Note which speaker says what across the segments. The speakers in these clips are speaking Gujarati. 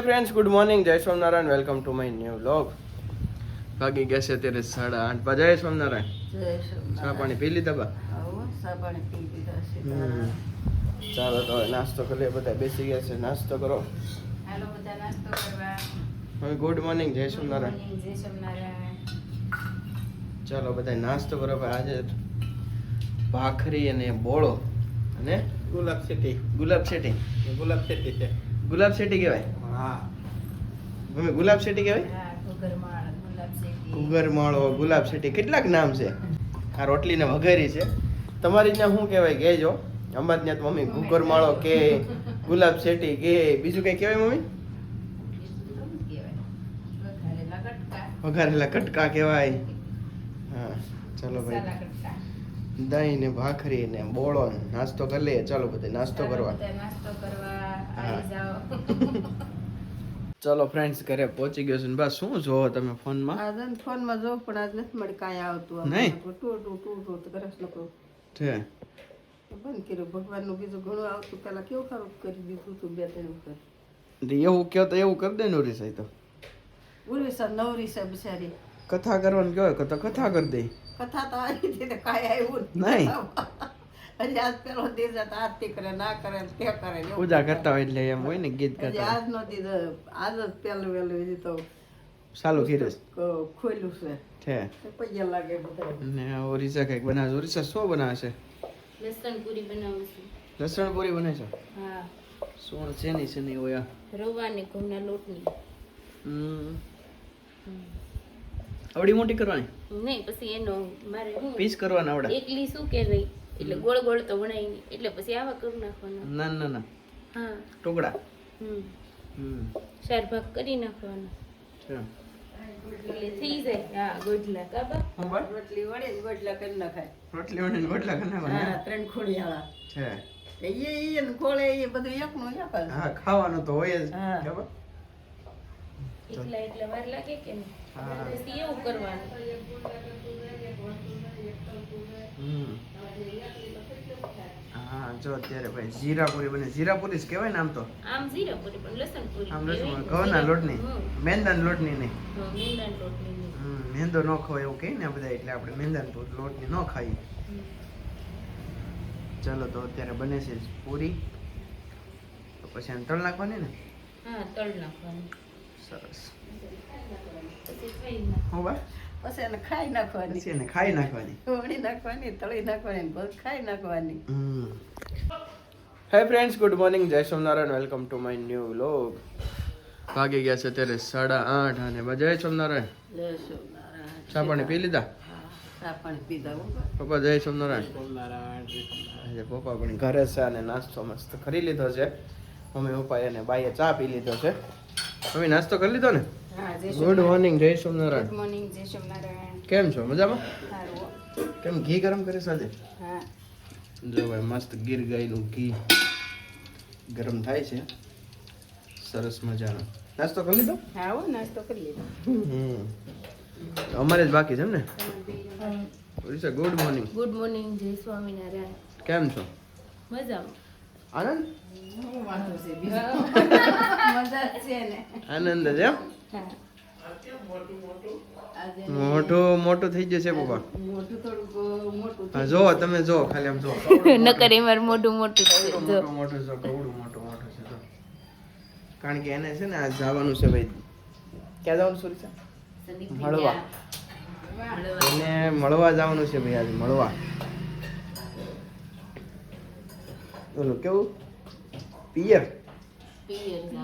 Speaker 1: Friends good morning Jai Swaminarayan welcome to my new vlog ભાગી ગયા છે અત્યારે સાડા આઠ બા જય સ્વામિનારાયણ ચા પાણી પી લીધા બા? ચાલો તો નાસ્તો કરીએ બધા બેસી ગયા છે. નાસ્તો કરો.
Speaker 2: હાલો બધા નાસ્તો કરવા.
Speaker 1: હવે ગુડ મોર્નિંગ જય સ્વામિનારાયણ
Speaker 2: જય સ્વામિનારાયણ
Speaker 1: ચાલો બધા નાસ્તો કરો. ભાઈ આજે ભાખરી અને બોળો અને
Speaker 3: ગુલાબ શેટી.
Speaker 1: ગુલાબ શેટી.
Speaker 3: ગુલાબ શેટી છે.
Speaker 1: ગુલાબ શેટી કહેવાય.
Speaker 3: હા.
Speaker 1: મમ્મી ગુલાબ શેટી કહેવાય?
Speaker 2: હા ગુલાબ
Speaker 1: કુગર માળો ગુલાબ શેટી કેટલાક નામ છે. આ રોટલીને વઘારી છે. તમારી ત્યાં શું કહેવાય કહેજો. અમારે ત્યાં મમ્મી કુગર માળો કે ગુલાબ શેટી કે બીજું કઈ કહેવાય મમ્મી?
Speaker 2: વઘારેલા કટકા
Speaker 1: કહેવાય. હા ચાલો ભાઈ. દહીં ને ભાખરી ને બોળો નાસ્તો કરી લઈએ. ચાલો બધા નાસ્તો કરવા.
Speaker 2: બધા નાસ્તો કરવા.
Speaker 1: હા. ચાલો ફ્રેન્ડ્સ ઘરે પહોંચી ગયો છે ને બસ શું જોવો તમે ફોનમાં?
Speaker 4: આજે ફોનમાં જોઉં પણ આજ નથી મળી કાંઈ આવતું.
Speaker 1: નહીં?
Speaker 4: ટૂ ટૂ ટૂ ટૂ તો કરે લોકો
Speaker 1: છે.
Speaker 4: બંધ કર્યું. ભગવાનનું બીજું ઘણું આવતું પેલા કેવું ખરું કરી દીધું તું બે ત્રણ વખત?
Speaker 1: એવું કહો તો એવું કરી દે ને સાહેબ તો.
Speaker 4: ઉર્વી સર નવરી સાહેબ બિચારી.
Speaker 1: કથા કરવાનું કહેવાય તો કથા કરી દે.
Speaker 4: કથા તો આવી ને કાંઈ આવ્યું
Speaker 1: નહીં.
Speaker 4: આજ પેલો દિવસ આરતી કરે ના કરે તે કરે
Speaker 1: પૂજા કરતા હોય એટલે એમ હોય ને ગીત
Speaker 4: કરતા
Speaker 1: ગાતા
Speaker 4: આજ નો દીધો આજ જ પેલું વહેલું હજી તો
Speaker 1: ચાલુ કર્યું
Speaker 4: ખોલ્યું છે.
Speaker 1: છે.
Speaker 4: પૈયા લાગે બધા
Speaker 1: ને ઓરિસા કંઈક બનાવે છે? ઓરિસા શું બનાવે છે?
Speaker 2: લસણ પૂરી બનાવું છું.
Speaker 1: લસણ પૂરી બને છે?
Speaker 2: હા.
Speaker 1: સોણ છે નહીં છે નહીં હોય
Speaker 2: રવા ને ઘઉંના લોટની.
Speaker 1: હમ. આવડી મોટી કરવાની?
Speaker 2: નહીં પછી એનો મારે
Speaker 1: પીસ કરવાના આવડે
Speaker 2: એકલી શું કે રહી એટલે ગોળ ગોળ તો વણાય નહીં. એટલે પછી આવા કરી નાખવાના.
Speaker 1: ના ના ના.
Speaker 2: હા.
Speaker 1: ટુકડા.
Speaker 2: હમ.
Speaker 1: હમ.
Speaker 2: ચાર ભાગ કરી નાખવાના. એટલે થઈ જાય. હા ગોટલા કાબા?
Speaker 4: રોટલી વળે ગોટલા કરી નાખાય.
Speaker 1: રોટલી વણીને ગોટલા કરી
Speaker 4: હા ત્રણ ખોડિયાળા
Speaker 1: છે.
Speaker 4: એ એ ખોળે એ બધું એકનું એક
Speaker 1: હા ખાવાનું તો હોય જ.
Speaker 4: હા.
Speaker 1: ખબર?
Speaker 2: એટલા એટલા વાર લાગે કે નહીં. એવું કરવાનું
Speaker 1: હમ હા જો અત્યારે ભાઈ જીરાપુરી બને. જીરાપુરી જ કહેવાય ને આમ તો.
Speaker 2: આમ જીરા પણ લસણ
Speaker 1: આમ લસણ ઘઉંના લોટની. મેંદાન લોટની નહીં.
Speaker 2: લોટની
Speaker 1: મેંદો ન ખવાય એવું કહે ને બધા એટલે આપણે મેંદાના લોટની ન ખાઈએ. ચાલો તો અત્યારે બને છે પૂરી. તો પછી તળ નાખવાની ને?
Speaker 2: હા તળ નાખવાનું.
Speaker 1: સરસ. હું બા?
Speaker 4: પછી એને ખાઈ નાખવાની.
Speaker 1: પછી એને ખાઈ નાખવાની.
Speaker 4: વળી નાખવાની તળી નાખવાની ને ખાઈ નાખવાની.
Speaker 1: હે friends good morning Jai Somnarayan welcome to my new vlog વાગી ગયા છે અત્યારે સાડા આઠ અને જય સોમનારાયણ.
Speaker 4: જય સોમનારાયણ.
Speaker 1: ચા પાણી પી લીધા?
Speaker 4: ચા પાણી પીધા હો. બા.
Speaker 1: પપ્પા જય સોમનારાયણ. પપ્પા પણ ઘરે છે અને નાસ્તો મસ્ત કરી લીધો છે. મમ્મી પપ્પાએ અને બાઈએ ચા પી લીધો છે. મમ્મી નાસ્તો કરી લીધો ને?
Speaker 2: હા
Speaker 1: good morning Jai Somnarayan.
Speaker 2: Good morning Jai Somnarayan.
Speaker 1: કેમ છો? મજામાં?
Speaker 2: સારું
Speaker 1: કેમ ઘી ગરમ કરે સાજે
Speaker 2: હા.
Speaker 1: જો ભાઈ મસ્ત ગીર ગાયનું ઘી ગરમ થાય છે. સરસ મજાનો. નાસ્તો કરી લીધો?
Speaker 2: હા હો નાસ્તો કરી લીધો.
Speaker 1: હમ. અમારે જ બાકી છે એમ ને Orissa good morning
Speaker 2: good morning Jai Swaminarayan.
Speaker 1: કેમ છો?
Speaker 2: મજામાં.
Speaker 1: આનંદ? આનંદ જ એમ? મોટું મોટું થઈ જશે પપ્પા?
Speaker 4: મોટું
Speaker 1: જો તમે જો ખાલી આમ જો
Speaker 2: નકર એમાં મોટું મોટું છે
Speaker 1: મોટું
Speaker 2: જો.
Speaker 1: મોટું મોટું છે કવડું મોટું મોટું છે તો કારણ કે એને છે ને આ જવાનું છે ભાઈ. ક્યાં જવાનું સુરીસા મળવા. એને મળવા જવાનું છે ભાઈ આજે મળવા. બોલો કેવું? પિયર.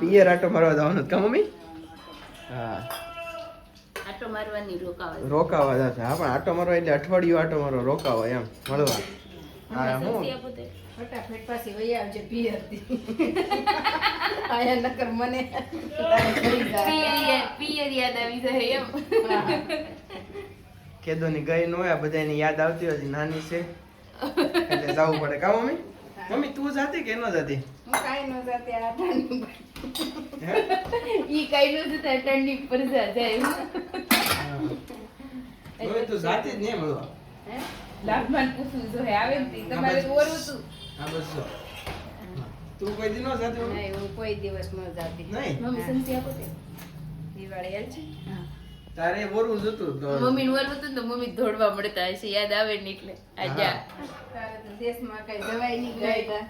Speaker 1: પિયર આટો મારવા જવાનું કા મમ્મી? હા.
Speaker 2: આટો મારવાની રોકાવા
Speaker 1: રોકાવા જશે હા પણ આટો મારવા એટલે અઠવાડિયું આટો મારવા રોકાવા એમ. મળવા. હા હું
Speaker 4: ફટાફટ પાછી વહી આવજે પિયરથી. આયા નકર મને.
Speaker 2: પિયર યાદ આવી જાય એમ.
Speaker 1: કેદોની ગઈ નો હોય આ બધાની યાદ આવતી હોય નાની છે. એટલે જવું પડે. કા મમ્મી? મમ્મી તું જાતી કે ન જાતી?
Speaker 4: હું કાઈ ન જાતે આ ઠંડી
Speaker 2: ઈ કાઈ ન છે ઠંડી પર જાય.
Speaker 1: હવે તું જાતી જ નહીં મળવા.
Speaker 2: લાભમાન જો હે આવે ને તમારે તો ઓરવું તું.
Speaker 1: આ બસ તું કોઈ દી ન જાતી?
Speaker 4: નહીં હું કોઈ દિવસ ન જાતી.
Speaker 1: નહીં?
Speaker 2: મમ્મી સંસી આપો તે
Speaker 4: દિવાળી હાલ છે?
Speaker 2: હા.
Speaker 1: તારે બોરવું જતું તો.
Speaker 2: મમ્મી ને વરવું હતું તો મમ્મી દોડવા મળતા હશે યાદ આવે ને એટલે. આજા.
Speaker 4: તારે તો દેશમાં કઈ જવાય નહીં ગાયતા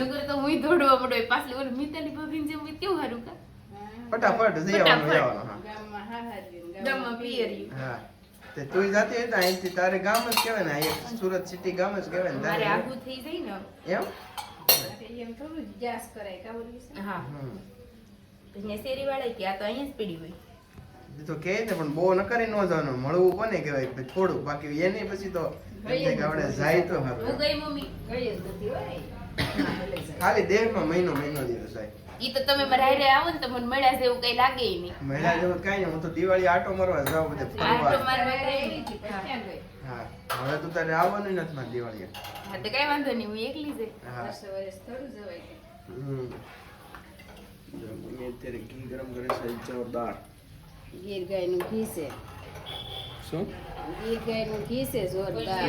Speaker 2: નગર તો. હું દોડવા મળો પાછલી ઓલી મિતાલી ભાભીને જેમ કેવું હારું કા?
Speaker 1: ફટાફટ જઈ આવવાનું જવાનું હા.
Speaker 4: ગામમાં હાહાજી ને
Speaker 2: ગામમાં પિયરી
Speaker 1: હા. તે તું જાતી હોય અહીંથી તારે ગામ જ કહેવાય ને અહીંયા સુરત સિટી ગામ જ કહેવાય ને તારે.
Speaker 2: આગું થઈ જાય ને.
Speaker 1: એમ?
Speaker 4: એમ થોડું જાસ કરાય કા બોલી
Speaker 2: હા.
Speaker 1: હમ.
Speaker 2: પછી શેરી વાળા કે આ તો અહીંયા જ પડી હોય.
Speaker 1: એ તો કહે ને પણ બહુ ન કરી ન જવાનું મળવું કોને કહેવાય? પછી થોડું બાકી એને પછી તો થાય કે આપણે જાય તો
Speaker 2: હું
Speaker 1: સારું
Speaker 2: ગઈ મમ્મી?
Speaker 4: ગઈ જ નથી હોય. હા, ભલે જાય.
Speaker 1: ખાલી દેહમાં મહિનો મહિનો દિવસ જાય
Speaker 2: ઈ તો તમે મારા રહ્યા આવો ને તો મને મળ્યા જેવું કઈ લાગે નહીં.
Speaker 1: મળ્યા જેવું કઈ નહીં હું તો દિવાળી આટો મારવા જાવ બધે
Speaker 2: આટો મારવા ગઈ?
Speaker 1: હા હવે તું તારે આવવાનું નથી મારી દિવાળી
Speaker 2: હા તો કઈ વાંધો નહીં હું એકલી જ
Speaker 1: હા.
Speaker 4: વર્ષે વર્ષ થોડું જવાય
Speaker 1: હમ. અત્યારે ઘી ગરમ કરે છે જોરદાર
Speaker 4: ગીર ગાયનું ઘી છે
Speaker 1: શું?
Speaker 4: ગીર ગાયનું ઘી છે જોરદાર.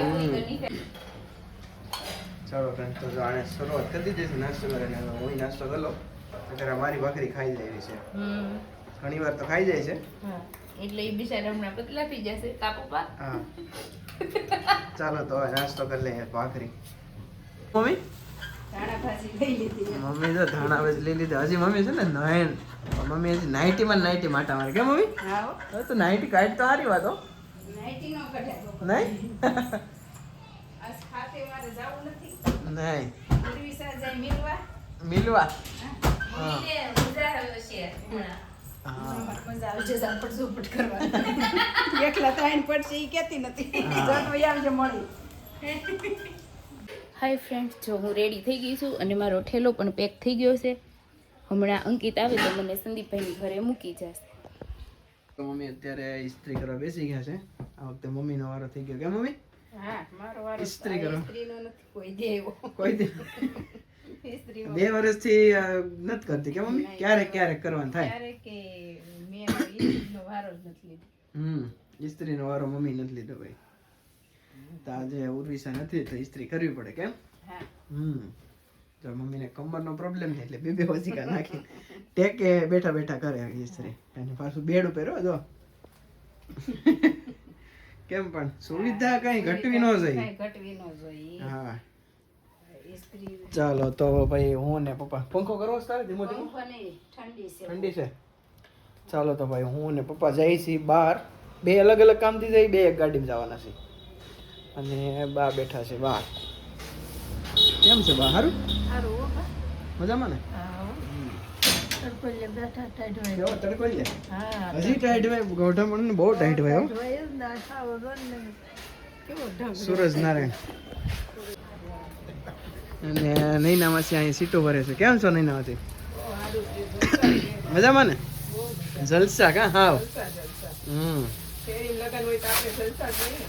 Speaker 1: ચાલો ફ્રેન્ડ તો જો આને શરૂઆત કરી દીધી છે નાસ્તો કરીને હું નાસ્તો કરી લો અત્યારે મારી ભાખરી ખાઈ જાય એવી છે.
Speaker 2: હમ.
Speaker 1: ઘણી વાર તો ખાઈ જાય છે.
Speaker 2: હા. એટલે એ બિચારા હમણાં પતલા થઈ જશે કાપુપા
Speaker 1: હા. ચાલો તો હવે નાસ્તો કરી લઈએ ભાખરી. મમ્મી? મમ્મી તો ધાણા ભાજી લઈ લીધા. હજી મમ્મી છે ને નયન. મમ્મી હજી નાઇટીમાં નાઇટી માટા મારે. કે મમ્મી?
Speaker 4: હા
Speaker 1: તો નાઇટી કાઢ તો સારી વાતો. નહીં?
Speaker 4: આજ ખાતે મારે જાવું નથી.
Speaker 1: નહીં.
Speaker 4: મિલવા. એકલા ત્રણ પડશે એ કેતી નથી. મળી.
Speaker 2: હાય ફ્રેન્ડ જો હું રેડી થઈ ગઈ છું અને મારો ઠેલો પણ પેક થઈ ગયો છે. હમણાં અંકિત આવે તો મને સંદીપભાઈની ઘરે મૂકી જશે.
Speaker 1: તો મમ્મી અત્યારે ઇસ્ત્રી કરવા બેસી ગયા છે. આ વખતે મમ્મીનો વારો થઈ ગયો. કે મમ્મી?
Speaker 4: હા મારો વારો
Speaker 1: ઇસ્ત્રી કરો.
Speaker 4: ઇસ્ત્રીનો નથી કોઈ
Speaker 1: કોઈ બે વર્ષથી નથી કરતી. કે મમ્મી? ક્યારેક ક્યારેક કરવાનું થાય.
Speaker 4: ક્યારે કે મેં ઇસ્ત્રીનો વારો જ નથી લીધો.
Speaker 1: હમ ઇસ્ત્રીનો વારો મમ્મી નથી લીધો ભાઈ. તો આજે ઉર્વિસા નથી તો ઇસ્ત્રી કરવી પડે કેમ હમ. તો મમ્મીને કમરનો પ્રોબ્લેમ છે એટલે બે બે વજીકા નાખી ટેકે બેઠા બેઠા કરે ઇસ્ત્રી અને પાછું બેડ ઉપર જો. કેમ પણ? સુવિધા કઈ ઘટવી ન જોઈએ.
Speaker 4: ઘટવી ન જોઈએ.
Speaker 1: હા. ચાલો તો ભાઈ હું ને પપ્પા. પંખો કરવો તારે ધીમો ધીમો
Speaker 4: ઠંડી છે.
Speaker 1: ઠંડી છે? ચાલો તો ભાઈ હું ને પપ્પા જઈ છીએ બહાર. બે અલગ અલગ કામથી જઈ બે એક ગાડીમાં જવાના છે અને બા બેઠા છે બહાર કેમ છે બા? સારું
Speaker 4: હારું
Speaker 1: મજામાં ને?
Speaker 4: ટાઈટ હોય.
Speaker 1: કેવો તડકો લે
Speaker 4: હા
Speaker 1: હજી ટાઈટ હોય? ગૌઠામણ બહુ ટાઈટ હોય સૂરજ નારાયણ અને નૈનામાંથી અહીં સીટો ભરે છે. કેમ છો નૈનામાંથી મજામાં ને? જલસા કા? હાવ. હમ.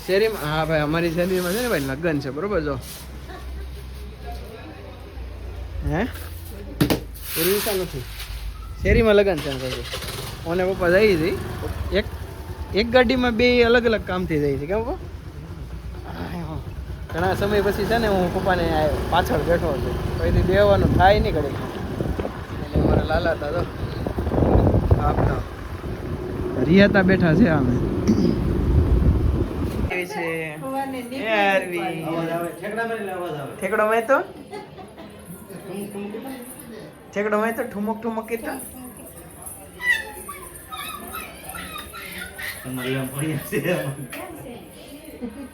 Speaker 1: શેરીમાં હા ભાઈ, અમારી શેરીમાં છે ને ભાઈ, લગ્ન છે, બરોબર જો. હે? ઉર્વિસા નથી. શેરીમાં લગ્ન છે કહું ઓને પપ્પા જઈ હતી એક એક ગાડીમાં બે અલગ અલગ કામથી જઈ છે, કેમ પપ્પા? ઘણા સમય પછી છે ને હું પપ્પાને પાછળ બેઠો છું. પછી બેવાનું થાય નહીં ઘડી મારા લાલા આપતા રિયાતા બેઠા છે આમે. કેવી છે? એ આરવી. ઠેકડો મેં તો? ઠેકડો મેં તો? ઠુમક ઠુમક કીધું?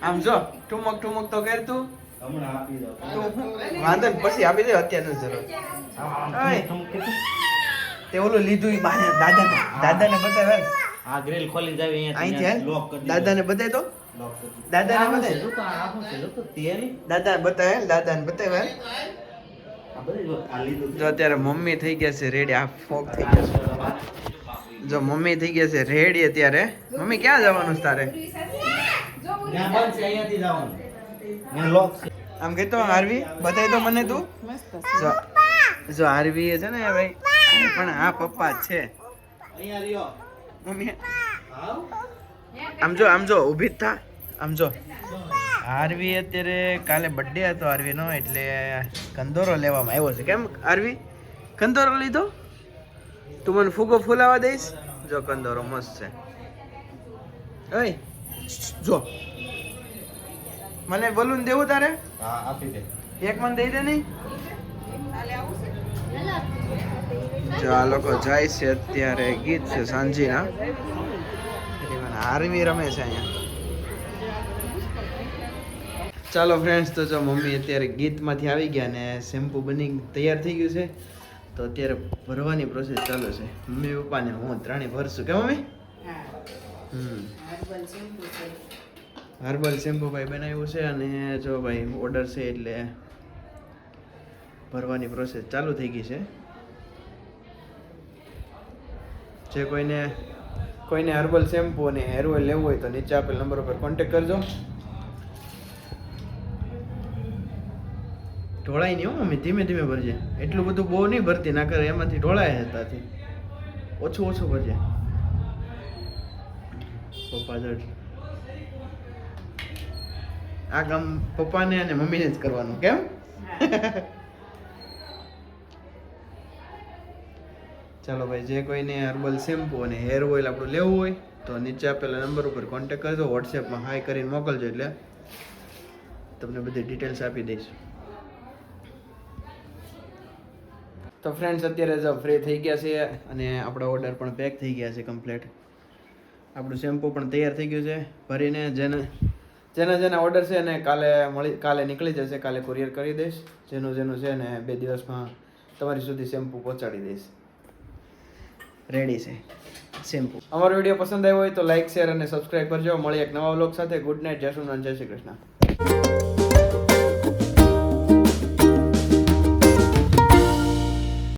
Speaker 1: આમ જો ઠુમક ઠુમક તો કેર તું. તું વાંધો પછી આપી દે અત્યારે જરૂર. તે ઓલું લીધું દાદા દાદા દાદાને દાદાને બતાવે.
Speaker 3: આ ગ્રીલ ખોલી જાવી
Speaker 1: હાલ.
Speaker 3: લોક કરી
Speaker 1: દાદાને બતાય તો દાદાને બતાય દાદા બતાય દાદાને બતાય. જો અત્યારે મમ્મી થઈ ગયા છે રેડી આ ફોક થઈ ગયા છે. જો મમ્મી થઈ ગયા છે રેડી અત્યારે. મમ્મી ક્યાં જવાનું છે તારે? આમ કહેતો આરવી બતાય તો મને તું. જો જો આરવી છે ને ભાઈ. પણ આ પપ્પા જ છે. મમ્મી. આમ જો આમ જો ઊભી જ થા. આમ જો. આરવી અત્યારે કાલે બર્થડે હતો આરવીનો એટલે કંદોરો લેવામાં આવ્યો છે. કેમ આરવી? કંદોરો લીધો? તું મને ફૂગો ફૂલાવા દઈશ? જો કંદોરો મસ્ત છે. ઓય જો. મને બલૂન દેવું તારે?
Speaker 3: હા આપી દે.
Speaker 1: એક મને દઈ દે નહીં? જો આ લોકો જાય છે અત્યારે ગીત છે સાંજીના. આર્મી રમે છે અહીંયા. ચાલો ફ્રેન્ડ્સ તો જો મમ્મી અત્યારે ગીતમાંથી આવી ગયા ને શેમ્પુ બની તૈયાર થઈ ગયું છે. તો અત્યારે ભરવાની પ્રોસેસ ચાલુ છે. મમ્મી, પપ્પાને હું ત્રણેય ભરશું. કે મમ્મી?
Speaker 4: હર્બલ શેમ્પુ
Speaker 1: ભાઈ બનાવ્યું છે અને જો ભાઈ ઓર્ડર છે એટલે ભરવાની પ્રોસેસ ચાલુ થઈ ગઈ છે. જે કોઈને કોઈને હર્બલ શેમ્પુ અને હેર ઓઇલ લેવું હોય તો નીચે આપેલ નંબર ઉપર કોન્ટેક્ટ કરજો. ઢોળાય નહીં મમ્મી, ધીમે ધીમે ભરજે. એટલું બધું બહુ નહીં ભરતી, ના કરે એમાંથી ઢોળાય હતાથી ઓછું ઓછું ભરજે. પપ્પા આ કામ પપ્પાને અને મમ્મીને જ કરવાનું, કેમ? ચાલો ભાઈ, જે કોઈને હર્બલ શેમ્પુ અને હેર ઓઇલ આપણું લેવું હોય, તો નીચે આપેલા નંબર ઉપર કોન્ટેક કરજો. વોટ્સએપમાં હાઈ કરીને મોકલજો એટલે તમને બધી ડિટેલ્સ આપી દઈશ. તો ફ્રેન્ડ્સ અત્યારે જો ફ્રી થઈ ગયા છે અને આપણો ઓર્ડર પણ પેક થઈ ગયા છે કમ્પ્લીટ આપણું શેમ્પુ પણ તૈયાર થઈ ગયું છે. ભરીને જેને, જેના જેના ઓર્ડર છે એને કાલે મળી, કાલે નીકળી જશે, કાલે કુરિયર કરી દઈશ. જેનું જેનું છે ને બે દિવસમાં તમારી સુધી શેમ્પુ પહોંચાડી દઈશ. રેડી છે. સિમ્પલ અમારો વીડિયો પસંદ આવ્યો હોય તો લાઈક શેર અને સબસ્ક્રાઈબ કરજો. મળી એક નવા વ્લોગ સાથે. ગુડ નાઇટ જય સોમનાથ જય શ્રી કૃષ્ણ.